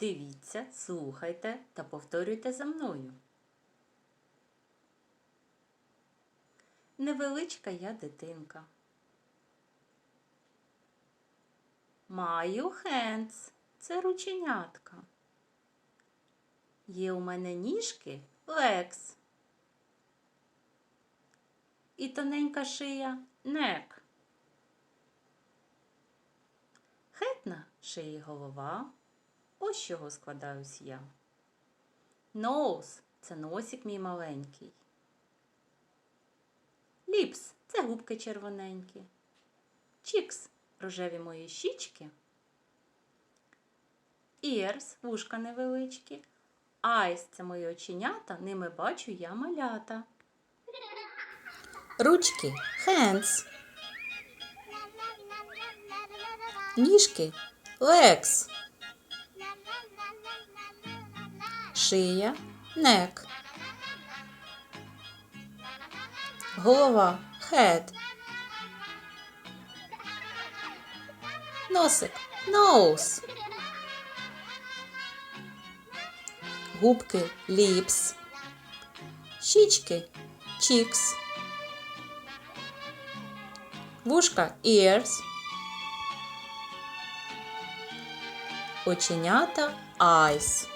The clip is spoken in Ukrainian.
Дивіться, слухайте та повторюйте за мною. Невеличка я дитинка. Маю хендс. Це рученятка. Є у мене ніжки лекс. І тоненька шия нек. Хетна шиї голова. Ось чого складаюсь я. Ноус це носик мій маленький. Ліпс це губки червоненькі. Чікс рожеві мої щічки. Ears – вушка невеличкі. Eyes – це мої оченята, ними бачу я малята. Ручки hands. Ніжки legs. Шия neck. Голова head. Носик nose. Губки lips. Щічки cheeks. Вушка ears. Оченята eyes.